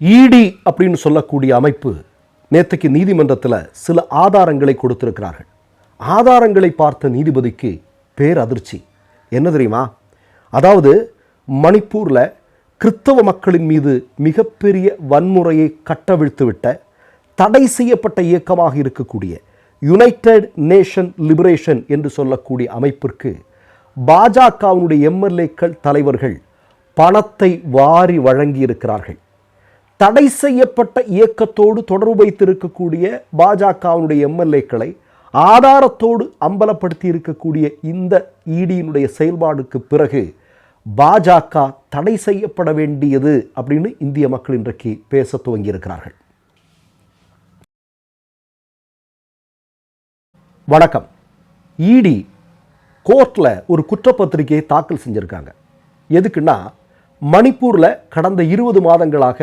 இடி அப்படின்னு சொல்லக்கூடிய அமைப்பு நேற்றுக்கு நீதிமன்றத்தில் சில ஆதாரங்களை கொடுத்திருக்கிறார்கள். ஆதாரங்களை பார்த்த நீதிபதிக்கு பேரதிர்ச்சி என்ன தெரியுமா? அதாவது மணிப்பூரில் கிறித்தவ மக்களின் மீது மிகப்பெரிய வன்முறையை கட்டவிழ்த்துவிட்ட தடை செய்யப்பட்ட இயக்கமாக இருக்கக்கூடிய யுனைடெட் நேஷன் லிபரேஷன் என்று சொல்லக்கூடிய அமைப்பிற்கு பாஜகவினுடைய எம்எல்ஏக்கள் தலைவர்கள் பணத்தை வாரி வழங்கியிருக்கிறார்கள். தடை செய்யப்பட்ட இயக்கத்தோடு தொடர்பு வைத்திருக்கக்கூடிய பாஜகவினுடைய எம்எல்ஏக்களை ஆதாரத்தோடு அம்பலப்படுத்தி இருக்கக்கூடிய இந்த இடியினுடைய செயல்பாடுக்கு பிறகு பாஜக தடை செய்யப்பட வேண்டியது அப்படின்னு இந்திய மக்கள் இன்றைக்கு பேச துவங்கியிருக்கிறார்கள். வணக்கம். இடி கோர்ட்டில் ஒரு குற்றப்பத்திரிகையை தாக்கல் செஞ்சுருக்காங்க. எதுக்குன்னா மணிப்பூரில் கடந்த இருபது மாதங்களாக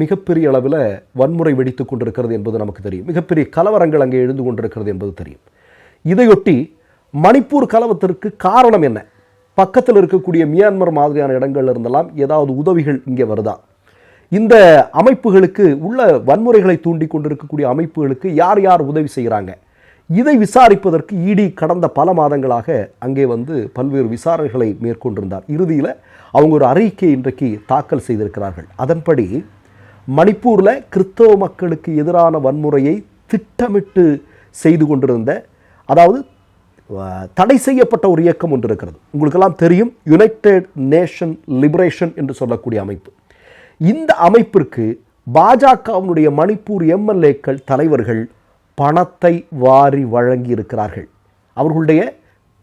மிகப்பெரிய அளவில் வன்முறை வெடித்து கொண்டிருக்கிறது என்பது நமக்கு தெரியும். மிகப்பெரிய கலவரங்கள் அங்கே எழுந்து கொண்டிருக்கிறது என்பது தெரியும். இதையொட்டி மணிப்பூர் கலவரத்திற்கு காரணம் என்ன? பக்கத்தில் இருக்கக்கூடிய மியான்மர் மாதிரியான இடங்கள்ல இருந்தெல்லாம் ஏதாவது உதவிகள் இங்கே வருதா? இந்த அமைப்புகளுக்கு உள்ள வன்முறைகளை தூண்டி கொண்டிருக்கக்கூடிய அமைப்புகளுக்கு யார் யார் உதவி செய்கிறாங்க இதை விசாரிப்பதற்கு இடி கடந்த பல மாதங்களாக அங்கே வந்து பல்வேறு விசாரணைகளை மேற்கொண்டிருந்தார். இறுதியில் அவங்க ஒரு அறிக்கை இன்றைக்கு தாக்கல் செய்திருக்கிறார்கள். அதன்படி மணிப்பூரில் கிறிஸ்தவ மக்களுக்கு எதிரான வன்முறையை திட்டமிட்டு செய்து கொண்டிருந்த அதாவது தடை செய்யப்பட்ட ஒரு இயக்கம் ஒன்று இருக்கிறது. உங்களுக்கெல்லாம் தெரியும் யுனைடெட் நேஷன் லிபரேஷன் என்று சொல்லக்கூடிய அமைப்பு. இந்த அமைப்பிற்கு பாஜகவினுடைய மணிப்பூர் எம்எல்ஏக்கள் தலைவர்கள் பணத்தை வாரி வழங்கி இருக்கிறார்கள் அவர்களுடைய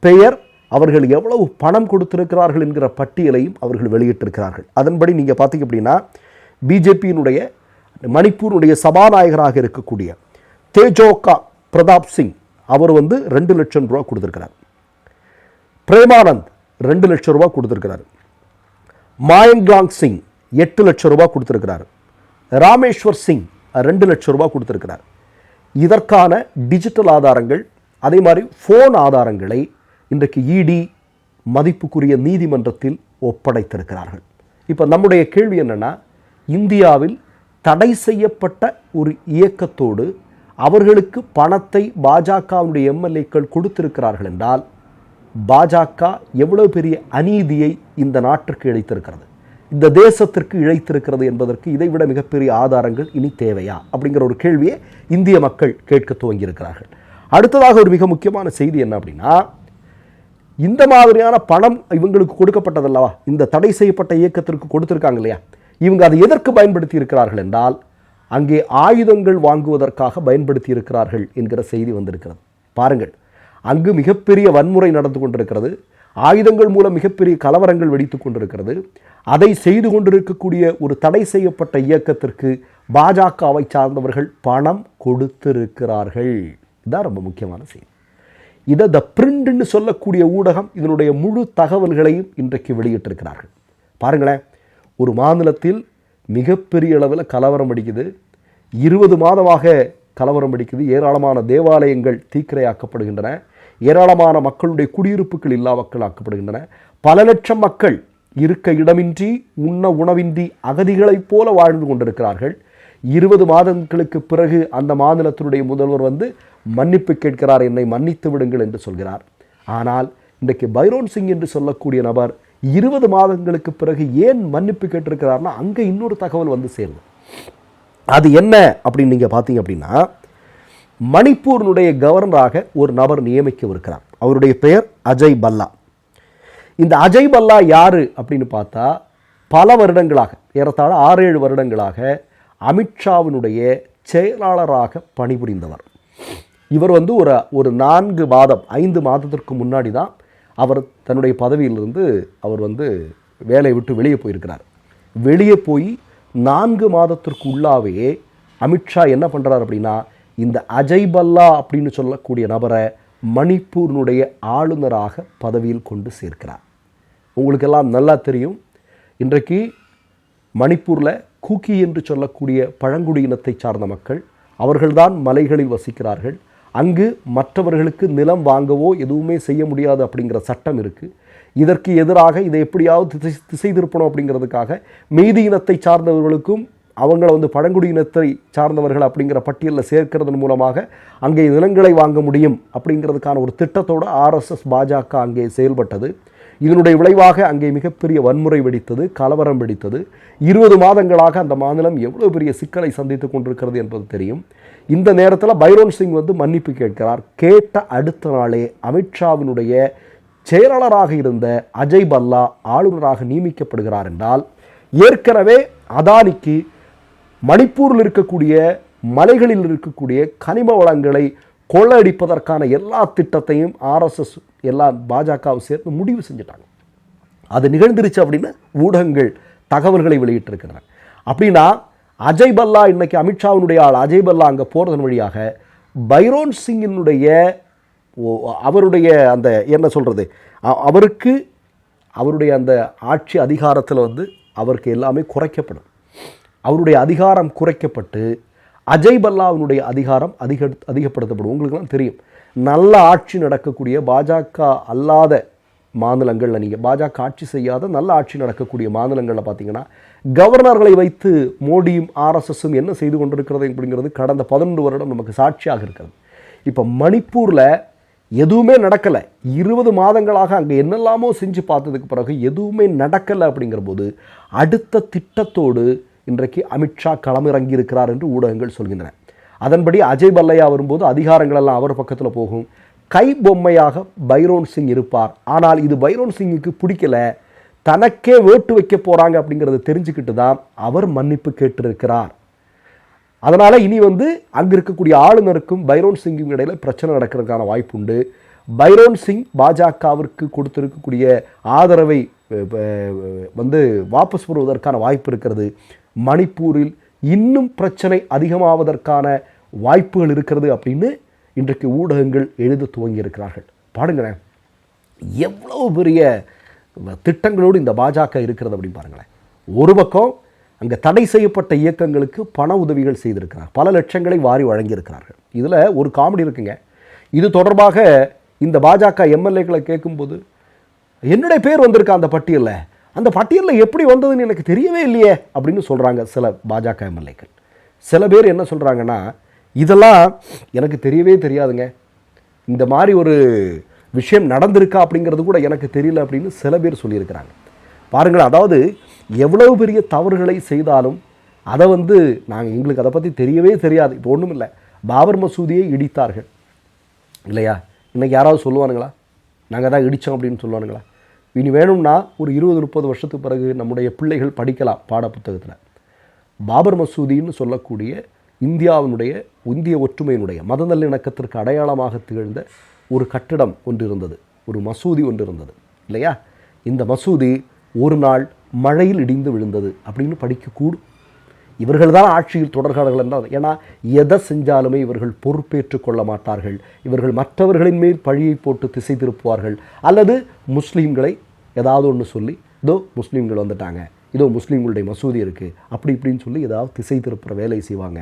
பெயர் அவர்கள் எவ்வளவு பணம் கொடுத்திருக்கிறார்கள் என்கிற பட்டியலையும் அவர்கள் வெளியிட்டிருக்கிறார்கள். அதன்படி நீங்கள் பார்த்தீங்க அப்படின்னா பிஜேபியினுடைய மணிப்பூருடைய சபாநாயகராக இருக்கக்கூடிய தேஜோகா பிரதாப் சிங் அவர் வந்து ரெண்டு லட்சம் ரூபா கொடுத்துருக்கிறார். பிரேமானந்த் ரெண்டு லட்சம் ரூபா கொடுத்துருக்கிறார். மாயங்காங் சிங் எட்டு லட்சம் ரூபா கொடுத்துருக்கிறார். ராமேஸ்வர் சிங் ரெண்டு லட்சம் ரூபா கொடுத்துருக்கிறார். இதற்கான டிஜிட்டல் ஆதாரங்கள் அதே மாதிரி ஃபோன் ஆதாரங்களை இன்றைக்கு இடி மதிப்புக்குரிய நீதிமன்றத்தில் ஒப்படைத்திருக்கிறார்கள். இப்போ நம்முடைய கேள்வி என்னென்னா இந்தியாவில் தடை செய்யப்பட்ட ஒரு இயக்கத்தோடு அவர்களுக்கு பணத்தை பாஜகவுடைய எம்எல்ஏக்கள் கொடுத்திருக்கிறார்கள் என்றால் பாஜக எவ்வளவு பெரிய அநீதியை இந்த நாட்டிற்கு இழைத்திருக்கிறது? இந்த தேசத்திற்கு இழைத்திருக்கிறது என்பதற்கு இதைவிட மிகப்பெரிய ஆதாரங்கள் இனி தேவையா? அப்படிங்கிற ஒரு கேள்வியை இந்திய மக்கள் கேட்க துவங்கியிருக்கிறார்கள். அடுத்ததாக ஒரு மிக முக்கியமான செய்தி என்ன அப்படின்னா இந்த மாதிரியான பணம் இவங்களுக்கு கொடுக்கப்பட்டதல்லவா? இந்த தடை செய்யப்பட்ட இயக்கத்திற்கு கொடுத்துருக்காங்க இல்லையா? இவங்க அதை எதற்கு பயன்படுத்தி இருக்கிறார்கள் என்றால் அங்கே ஆயுதங்கள் வாங்குவதற்காக பயன்படுத்தி இருக்கிறார்கள் என்கிற செய்தி வந்திருக்கிறது. பாருங்கள் அங்கு மிகப்பெரிய வன்முறை நடந்து கொண்டிருக்கிறது. ஆயுதங்கள் மூலம் மிகப்பெரிய கலவரங்கள் வெடித்துக் கொண்டிருக்கிறது. அதை செய்து கொண்டிருக்கக்கூடிய ஒரு தடை செய்யப்பட்ட இயக்கத்திற்கு பாஜகவை சார்ந்தவர்கள் பணம் கொடுத்திருக்கிறார்கள். இதுதான் ரொம்ப முக்கியமான செய்தி. இதை த பிரிண்ட்னு சொல்லக்கூடிய ஊடகம் இதனுடைய முழு தகவல்களையும் இன்றைக்கு வெளியிட்டிருக்கிறார்கள். பாருங்களேன் ஒரு மாநிலத்தில் மிகப்பெரிய அளவில் கலவரம் அடிக்குது. இருபது மாதமாக கலவரம் அடிக்குது. ஏராளமான தேவாலயங்கள் தீக்கிரையாக்கப்படுகின்றன. ஏராளமான மக்களுடைய குடியிருப்புகள் இல்லா மக்கள் ஆக்கப்படுகின்றன பல லட்சம் மக்கள் இருக்க இடமின்றி உண்ண உணவின்றி அகதிகளைப் போல வாழ்ந்து கொண்டிருக்கிறார்கள். இருபது மாதங்களுக்கு பிறகு அந்த மாநிலத்தினுடைய முதல்வர் வந்து மன்னிப்பு கேட்கிறார் என்னை மன்னித்து விடுங்கள் என்று சொல்கிறார். ஆனால் இன்றைக்கு பைரோன் சிங் என்று சொல்லக்கூடிய நபர் இருபது மாதங்களுக்கு பிறகு ஏன் மன்னிப்பு கேட்டிருக்கிறார்னா அங்கே இன்னொரு தகவல் வந்து சேருது. அது என்ன அப்படின்னு நீங்கள் பார்த்தீங்க அப்படின்னா மணிப்பூரினுடைய கவர்னராக ஒரு நபர் நியமிக்கவிருக்கிறார். அவருடைய பெயர் அஜய் பல்லா. இந்த அஜய் பல்லா யாரு அப்படின்னு பார்த்தா பல வருடங்களாக ஏறத்தாழ ஆறு ஏழு வருடங்களாக அமித்ஷாவினுடைய செயலாளராக பணிபுரிந்தவர். இவர் வந்து ஒரு ஒரு நான்கு மாதம் ஐந்து மாதத்திற்கு முன்னாடி தான் அவர் தன்னுடைய பதவியிலிருந்து அவர் வந்து வேலையை விட்டு வெளியே போயிருக்கிறார். வெளியே போய் நான்கு மாதத்திற்கு உள்ளாவே அமித்ஷா என்ன பண்ணுறார் அப்படின்னா இந்த அஜய் பல்லா அப்படின்னு சொல்லக்கூடிய நபரை மணிப்பூரினுடைய ஆளுநராக பதவியில் கொண்டு சேர்க்கிறார். உங்களுக்கெல்லாம் நல்லா தெரியும். இன்றைக்கு மணிப்பூரில் கூக்கி என்று சொல்லக்கூடிய பழங்குடியினத்தை சார்ந்த மக்கள் அவர்கள்தான் மலைகளில் வசிக்கிறார்கள். அங்கு மற்றவர்களுக்கு நிலம் வாங்கவோ எதுவுமே செய்ய முடியாது அப்படிங்கிற சட்டம் இருக்குது இதற்கு எதிராக இதை எப்படியாவது திசை திசை திருப்பணும் அப்படிங்கிறதுக்காக மீதி இனத்தை சார்ந்தவர்களுக்கும் அவங்கள வந்து பழங்குடியினத்தை சார்ந்தவர்கள் அப்படிங்கிற பட்டியலில் சேர்க்கிறதன் மூலமாக அங்கே நிலங்களை வாங்க முடியும் அப்படிங்கிறதுக்கான ஒரு திட்டத்தோடு ஆர்எஸ்எஸ் பாஜக அங்கே செயல்பட்டது. இதனுடைய விளைவாக அங்கே மிகப்பெரிய வன்முறை வெடித்தது கலவரம் வெடித்தது. இருபது மாதங்களாக அந்த மாநிலம் எவ்வளோ பெரிய சிக்கலை சந்தித்து கொண்டிருக்கிறது என்பது தெரியும். இந்த நேரத்தில் பைரோன் சிங் வந்து மன்னிப்பு கேட்கிறார். கேட்ட அடுத்த நாளே அமித்ஷாவினுடைய செயலாளராக இருந்த அஜய் பல்லா ஆளுநராக நியமிக்கப்படுகிறார் என்றால் ஏற்கனவே அதானிக்கு மணிப்பூரில் இருக்கக்கூடிய மலைகளில் இருக்கக்கூடிய கனிம வளங்களை கொள்ளையடிப்பதற்கான எல்லா திட்டத்தையும் ஆர்எஸ்எஸ் எல்லா பாஜகவும் சேர்ந்து முடிவு செஞ்சுட்டாங்க. அது நிகழ்ந்துருச்சு அப்படின்னு ஊடகங்கள் தகவல்களை வெளியிட்டிருக்கிறாங்க. அப்படின்னா அஜய் பல்லா இன்னைக்கு அமித்ஷாவினுடைய ஆள் அஜய் பல்லா அங்கே போகிறதன் வழியாக பைரோன் சிங்கினுடைய ஓ- அவருடைய அந்த என்ன சொல்கிறது அவருக்கு அவருடைய அந்த ஆட்சி அதிகாரத்தில் வந்து அவருக்கு எல்லாமே குறைக்கப்படும். அவருடைய அதிகாரம் குறைக்கப்பட்டு அஜய் பல்லாவினுடைய அதிகாரம் அதிக அதிகப்படுத்தப்படும். உங்களுக்குலாம் தெரியும். நல்ல ஆட்சி நடக்கக்கூடிய பாஜக அல்லாத மாநிலங்களில் நீங்கள் பாஜக ஆட்சி செய்யாத நல்ல ஆட்சி நடக்கக்கூடிய மாநிலங்களில் பார்த்தீங்கன்னா கவர்னர்களை வைத்து மோடியும் ஆர்எஸ்எஸும் என்ன செய்து கொண்டிருக்கிறது அப்படிங்கிறது கடந்த பதினொன்று வருடம் நமக்கு சாட்சியாக இருக்கிறது. இப்போ மணிப்பூரில் எதுவுமே நடக்கலை. இருபது மாதங்களாக அங்கே என்னெல்லாமோ செஞ்சு பார்த்ததுக்கு பிறகு எதுவுமே நடக்கலை அப்படிங்கிற போது அடுத்த திட்டத்தோடு இன்றைக்கு அமித்ஷா களமிறங்கி இருக்கிறார் என்று ஊடகங்கள் சொல்கின்றன. அதன்படி அஜய் பல்லையா வரும்போது அதிகாரங்கள் எல்லாம் அவர் பக்கத்தில் போகும். கை பொம்மையாக பைரோன் சிங் இருப்பார். ஆனால் இது பைரோன் சிங்குக்கு பிடிக்கல. தனக்கே வேட்டு வைக்க போகிறாங்க அப்படிங்கிறத தெரிஞ்சுக்கிட்டு தான் அவர் மன்னிப்பு கேட்டிருக்கிறார். அதனால் இனி வந்து அங்கே இருக்கக்கூடிய ஆளுநருக்கும் பைரோன் சிங்கும் இடையில் பிரச்சனை நடக்கிறதுக்கான வாய்ப்பு உண்டு. பைரோன் சிங் பாஜகவிற்கு கொடுத்திருக்கக்கூடிய ஆதரவை வந்து வாபஸ் பெறுவதற்கான வாய்ப்பு இருக்கிறது. மணிப்பூரில் இன்னும் பிரச்சனை அதிகமாவதற்கான வாய்ப்புகள் இருக்கிறது அப்படின்னு இன்றைக்கு ஊடகங்கள் எழுத துவங்கி இருக்கிறார்கள் பாருங்களேன் எவ்வளவு பெரிய திட்டங்களோடு இந்த பாஜக இருக்கிறது அப்படின்னு பாருங்களேன். ஒரு பக்கம் அங்கே தடை செய்யப்பட்ட இயக்கங்களுக்கு பண உதவிகள் செய்திருக்கிறார். பல லட்சங்களை வாரி வழங்கியிருக்கிறார்கள். இதில் ஒரு காமெடி இருக்குங்க. இது தொடர்பாக இந்த பாஜக எம்எல்ஏக்களை கேட்கும்போது என்னுடைய பேர் வந்திருக்கா அந்த பட்டியலில்? அந்த பட்டியலில் எப்படி வந்ததுன்னு எனக்கு தெரியவே இல்லையே அப்படின்னு சொல்கிறாங்க சில பாஜக எம்எல்ஏக்கள். சில பேர் என்ன சொல்கிறாங்கன்னா இதெல்லாம் எனக்கு தெரியவே தெரியாதுங்க. இந்த மாதிரி ஒரு விஷயம் நடந்திருக்கா அப்படிங்கிறது கூட எனக்கு தெரியல அப்படின்னு சில பேர் சொல்லியிருக்கிறாங்க. பாருங்கள் அதாவது எவ்வளவு பெரிய தவறுகளை செய்தாலும் அதை வந்து நாங்கள் எங்களுக்கு அதை பற்றி தெரியவே தெரியாது. இப்போ ஒன்றும் இல்லை பாபர் மசூதியை இடித்தார்கள். இல்லையா? இன்னைக்கு யாராவது சொல்லுவானுங்களா? நாங்கள் தான் இடித்தோம் அப்படின்னு சொல்லுவானுங்களா? இனி வேணும்னா ஒரு இருபது முப்பது வருஷத்துக்கு பிறகு நம்முடைய பிள்ளைகள் படிக்கலாம் பாடப்புத்தகத்தில். பாபர் மசூதின்னு சொல்லக்கூடிய இந்தியாவினுடைய இந்திய ஒற்றுமையினுடைய மத நல்லிணக்கத்திற்கு அடையாளமாக திகழ்ந்த ஒரு கட்டிடம் ஒன்று இருந்தது ஒரு மசூதி ஒன்று இருந்தது இல்லையா? இந்த மசூதி ஒரு நாள் மழையில் இடிந்து விழுந்தது அப்படின்னு படிக்கக்கூடும். இவர்கள் தான் ஆட்சியில் தொடர்கிறார்கள் என்றால் ஏன்னா எதை செஞ்சாலுமே இவர்கள் பொறுப்பேற்று கொள்ள மாட்டார்கள். இவர்கள் மற்றவர்களின் மேல் பழியை போட்டு திசை திருப்புவார்கள். அல்லது முஸ்லீம்களை ஏதாவது ஒன்று சொல்லி இதோ முஸ்லீம்கள் வந்துட்டாங்க இதோ முஸ்லீம்களுடைய மசூதி இருக்குது அப்படி இப்படின்னு சொல்லி ஏதாவது திசை திருப்புற வேலை செய்வாங்க.